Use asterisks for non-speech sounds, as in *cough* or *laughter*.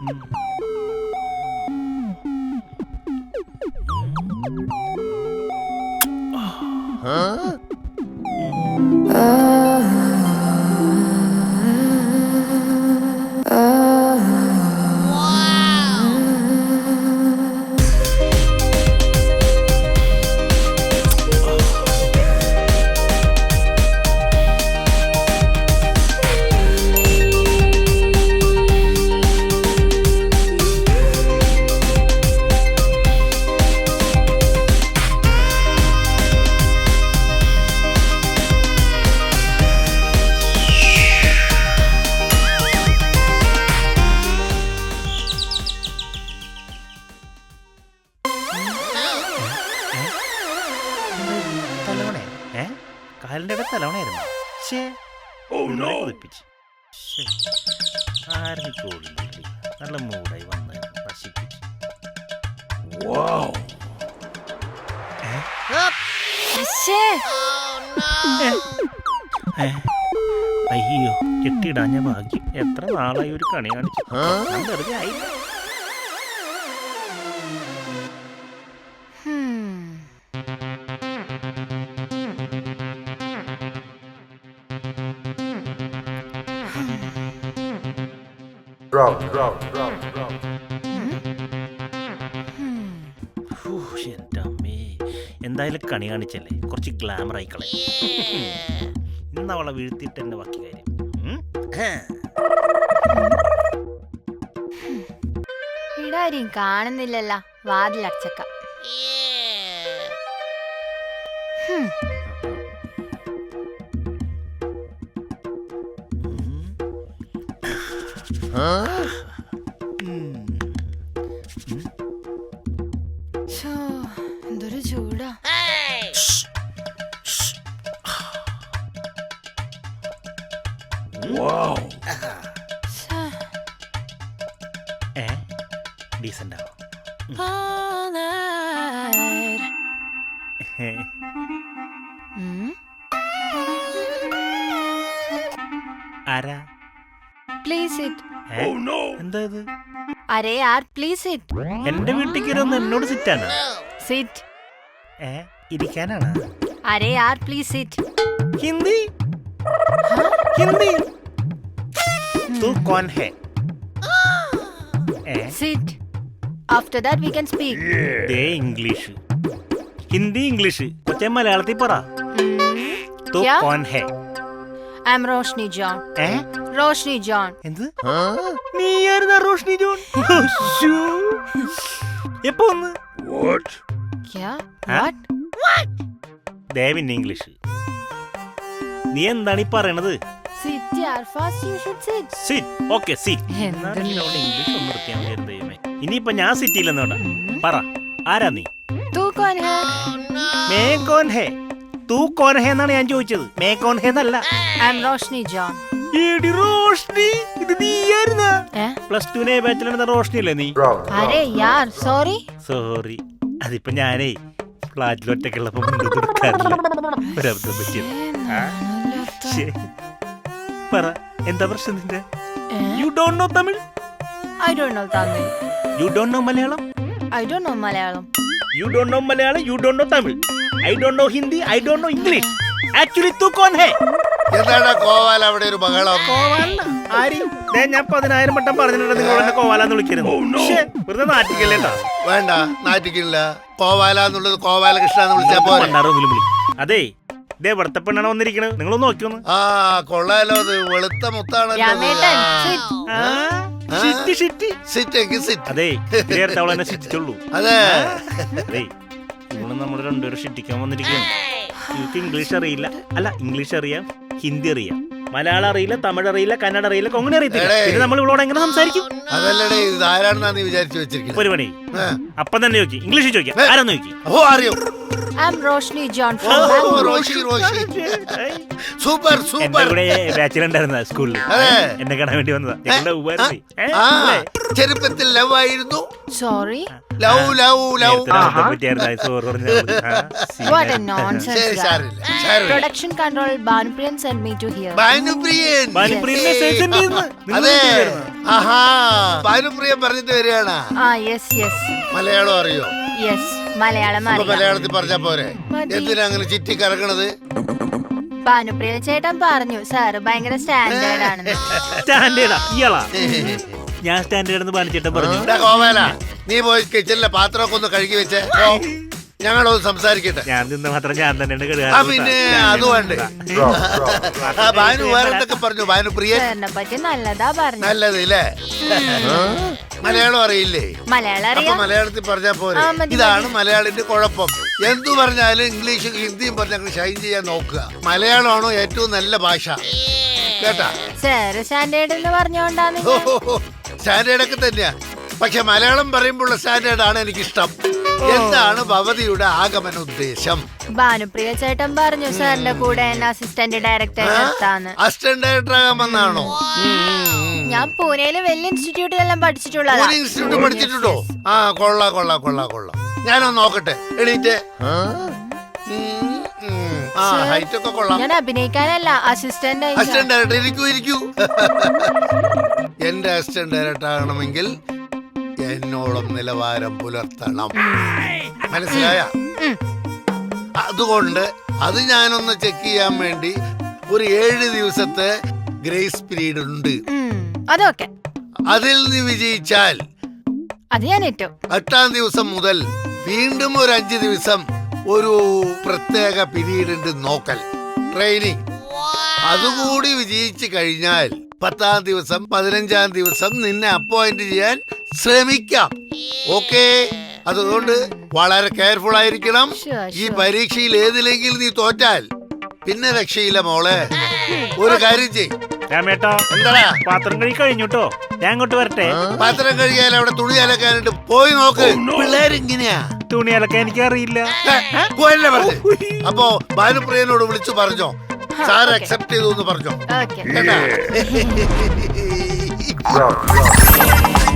mm-hmm. കാലിന്റെ അടുത്ത് തലവണയായിരുന്നു. കുതിപ്പിച്ച് ആരനിക്കോളി നല്ല മൂടായി വന്ന് നശിപ്പിച്ച്. അയ്യോ കെട്ടിയിടാഞ്ഞ ഭാഗ്യം. എത്ര നാളായി ഒരു കണി കാണിച്ചു. വെറുതെ ആയില്ല. എന്റെ അമ്മേ എന്തായാലും കണി കാണിച്ചല്ലേ? കുറച്ച് ഗ്ലാമർ ആയിക്കളെ. ഇന്ന് അവളെ വീഴ്ത്തിയിട്ട് എന്നെ ബാക്കി കാര്യം. ഇടാരും കാണുന്നില്ലല്ല. വാതിലടച്ചക്ക. ഛോ, എന്തൊരു ചൂടാ ഛേ. ഏ ഡീസന്റ് ആവോ All night. ഉം. ആരാ പ്ലീസ് sit. ഏ? എന്താ ഇത് അരേ യാർ പ്ലീസ് സിറ്റ് എന്റെ വീട്ടിൽ കയറുന്ന എന്നോട് സിറ്റാണ് സിറ്റ് ഏ ഇരിക്കാനാണ് അരേ യാർ പ്ലീസ് സിറ്റ് ഹിന്ദി ഹിന്ദി തू कौन है ഏ sit after that we can speak the English Hindi English കൊച്ചെ മലയാളത്തിൽ പറ തൂ क्या? കോൻ ഹേ I am Roshni John Roshni John എന്ത്? നീയായിരുന്ന റോഷ്നി ജോൺ. എപ്പോ ഒന്ന് ക്യാ? വാട്ട് ദേ പിന്നെ ഇംഗ്ലീഷ്. നീ എന്താണ് ഈ പറയണത്? ഇനിയിപ്പൊ ഞാൻ സിറ്റിയില്ലെന്നോടാ പറ. ആരാ നീ? തൂക്കോൻ കോൻ ഹേ. മേ കോൻ ഹേ. തൂ കോൻ ഹേ എന്നാണ് ഞാൻ ചോദിച്ചത്. മേ കോൻ ഹേ എന്നല്ല. ഐ എം റോഷ്നി ജോൺ എടി റോഷ്നി ഇത് നീയായിരുന്ന? ഏ? പ്ലസ് ബാച്ചിലർ ബാച്ചിലാണ് റോഷ്നി അല്ലേ നീ? അരേ യാർ സോറി സോറി അതിപ്പോ ഞാനേ ഫ്ലാറ്റിൽ ഒറ്റക്കുള്ളപ്പോ മുണ്ട് കൊടുക്കാറില്ല. ഒരബദ്ധം പറ്റിയത്? ശ്ശേ. പറ എന്താ പ്രശ്നം നിന്റെ? You don't know Tamil? I don't know Tamil. You don't know Malayalam? I don't know Malayalam. You don't know Malayalam you don't know Tamil. I don't know Hindi I don't know English actually തൂ കോൻ ഹേ എന്താടാ കോവാൽ അവിടെ ഒരു ബഹളം? കോവാൽ? ആരി? ദേ, ഞാൻ പതിനായിരം വട്ടം പറഞ്ഞിട്ടുണ്ട് നിങ്ങൾ എന്നെ കോവാലാന്ന് വിളിക്കരുത്. ശ്ശേ, വെറുതെ നാട്ടിക്കല്ലേട്ടാ വേണ്ട നാട്ടിക്കില്ല. കോവാല എന്നുള്ളത് കോവാല കൃഷ്ണ എന്ന് വിളിച്ചാ പോരെ അതെ വിളി. അതേ ഇതേ ഇവിടുത്തെ പെണ്ണാണ് വന്നിരിക്കണത്? നിങ്ങൾ നോക്കിയൊന്ന്. ആ കൊള്ളാലോ അത്. വെളുത്ത സിറ്റ് അതെ. അവളെന്നെ ശിക്ഷിച്ചുള്ളൂ അതെ. അതെ ഇവിടെ നമ്മൾ രണ്ടുപേരും ഷിട്ടിക്കാൻ വന്നിരിക്കുകയാണ്. എനിക്ക് ഇംഗ്ലീഷ് അറിയില്ല. അല്ല ഇംഗ്ലീഷ് അറിയാം ഹിന്ദി അറിയാം. മലയാളം അറിയില്ല തമിഴ് അറിയില്ല കന്നഡ അറിയില്ല കൊങ്ങനെ അറിയത്തില്ല. പിന്നെ നമ്മൾ ഇവളോട് എങ്ങനെ സംസാരിക്കും? അതല്ലടേ ഇത് ആരാണെന്നാ നീ വിചാരിച്ചു വെച്ചിരിക്കുന്നത് ഒരു പണി അപ്പൊ തന്നെ നോക്കി ഇംഗ്ലീഷിൽ ചോദിക്കാം. ആരാന്ന് നോക്കി ഓ അറിയോ? Roshni John from Bangalore Roshi Roshi. Super super. കൂടെ ബാച്ചിലുണ്ടായിരുന്ന സ്കൂളിൽ. എന്നെ കാണാൻ വേണ്ടി വന്നതാ. ചെറുപ്പത്തിൽ ലവ് ആയിരുന്നു. Sorry love love love what a nonsense ശരി സാരില്ല സാരില്ല production control Bhanupriyan send me to here Bhanupriyan അതെ. അതെ ആഹാ ബാനുപ്രിയ പറഞ്ഞിട്ട് വരികയാണ്. ആ യെസ് യെസ് മലയാളം അറിയോ? യെസ് മലയാളം അപ്പൊ അറിയാം. മലയാളത്തിൽ പറഞ്ഞാ പോരെ. മതി. എന്തിനാ അങ്ങനെ ചിറ്റി കറങ്ങണത് ഭാനുപ്രിയ ചേട്ടൻ പറഞ്ഞു സാറ് ഭയങ്കര സ്റ്റാൻഡേർഡ് ആണെന്ന് *laughs* സ്റ്റാൻഡേർഡാ? ഇയാളാ? ഞാൻ സ്റ്റാൻഡേർഡ് എന്ന് പാലിച്ചേട്ടൻ പറഞ്ഞു. നീ പോയി കിച്ചണിലെ പാത്രമൊക്കെ ഒന്ന് കഴുകി വെച്ചേ. ഓ, *laughs* ഞങ്ങളൊന്ന് സംസാരിക്കട്ടെ. ഞാൻ നിന്ന് മാത്രം ഞാൻ തന്നെയാണ് ആ പിന്നെ അത് വേണ്ടേ? ആ ഭാനു വേറെ എന്തൊക്കെ പറഞ്ഞു? സാറിനെ പറ്റി നല്ലതാ പറഞ്ഞു നല്ലത് ഇല്ലേ? മലയാളം അറിയില്ലേ? മലയാളം അപ്പൊ അറിയാം മലയാളത്തിൽ പറഞ്ഞാ പോരെ. ആ, മതി, ഇതാണ് മലയാളിന്റെ കുഴപ്പം. എന്തു പറഞ്ഞാലും ഇംഗ്ലീഷും ഹിന്ദിയും പറഞ്ഞാൽ ഷൈൻ ചെയ്യാൻ നോക്കുക. മലയാളമാണോ ഏറ്റവും നല്ല ഭാഷ? കേട്ടാ? സാറ് സ്റ്റാൻഡേർഡ് എന്ന് പറഞ്ഞോണ്ടാന്ന് സ്റ്റാൻഡേർഡ് ഒക്കെ തന്നെയാ. പക്ഷെ മലയാളം പറയുമ്പോഴുള്ള സ്റ്റാൻഡേർഡ് ആണ് എനിക്കിഷ്ടം. എന്താണ് ഭവതിയുടെ ആഗമന ഉദ്ദേശം ഭാനുപ്രിയ ചേട്ടൻ പറഞ്ഞു സാറിന്റെ കൂടെ എന്നെ അസിസ്റ്റന്റ് ഡയറക്ടർ നിർത്താന്ന്. അസിസ്റ്റന്റ് ഡയറക്ടർ ആകാമെന്നാണോ? ഞാൻ പൂനെയിൽ വലിയ ഇൻസ്റ്റിറ്റ്യൂട്ടിലെല്ലാം പഠിച്ചിട്ടുള്ളത്. ഒരു ഇൻസ്റ്റിറ്റ്യൂട്ട് പഠിച്ചിട്ടുണ്ടോ? ആ കൊള്ളാ കൊള്ളാ കൊള്ളാ കൊള്ളാ. ഞാനൊന്ന് നോക്കട്ടെ. എണീറ്റ്. ആ? ഹൈറ്റ് ഒക്കെ കൊള്ളാം. ഞാൻ അഭിനയിക്കാനല്ല അസിസ്റ്റന്റ് അസിസ്റ്റന്റ് ഡയറക്ടർ ഇരിക്കൂ ഇരിക്കൂ. എന്റെ അസിസ്റ്റന്റ് ഡയറക്ടർ ആകണമെങ്കിൽ എന്നോളം നിലവാരം പുലർത്തണം. മനസ്സിലായ? അതുകൊണ്ട് അത് ഞാനൊന്ന് ചെക്ക് ചെയ്യാൻ വേണ്ടി ഒരു ഏഴ് ദിവസത്തെ ഗ്രേസ് പീരീഡ് ഉണ്ട്. അതൊക്കെ. അതിൽ നീ വിജയിച്ചാൽ അത് ഞാൻ ഏറ്റവും എട്ടാം ദിവസം മുതൽ വീണ്ടും ഒരു അഞ്ച് ദിവസം ഒരു പ്രത്യേക പീരീഡ് ഉണ്ട് നോക്കൽ. ട്രെയിനിങ് അതുകൂടി വിജയിച്ചു കഴിഞ്ഞാൽ പത്താം ദിവസം പതിനഞ്ചാം ദിവസം നിന്നെ അപ്പോയിന്റ് ചെയ്യാൻ ശ്രമിക്കാം. ഓക്കെ? അതുകൊണ്ട് വളരെ കെയർഫുൾ ആയിരിക്കണം. ഈ. പരീക്ഷയിൽ ഏതിലെങ്കിലും നീ തോറ്റാൽ പിന്നെ രക്ഷയില്ല മോളെ. *laughs* ഒരു കാര്യം ചെയ് രാമേട്ടോ എന്താടാ? പാത്രം കഴി കഴിഞ്ഞുട്ടോ ഞാൻ അങ്ങോട്ട് വരട്ടെ? പാത്രം കഴുകിയാൽ അവിടെ തുണി അലക്കാനായിട്ട് പോയി നോക്ക്. പിള്ളേരിങ്ങനെയാ? തുണി അലക്കാൻ എനിക്ക് അറിയില്ല. പോയല്ലേ പറഞ്ഞു? അപ്പോ ഭാനുപ്രിയനോട് വിളിച്ചു പറഞ്ഞോ? സാർ അക്സെപ്റ്റ് ചെയ്തു എന്ന് പറഞ്ഞോ? ഓക്കെ. കേട്ടാ *laughs*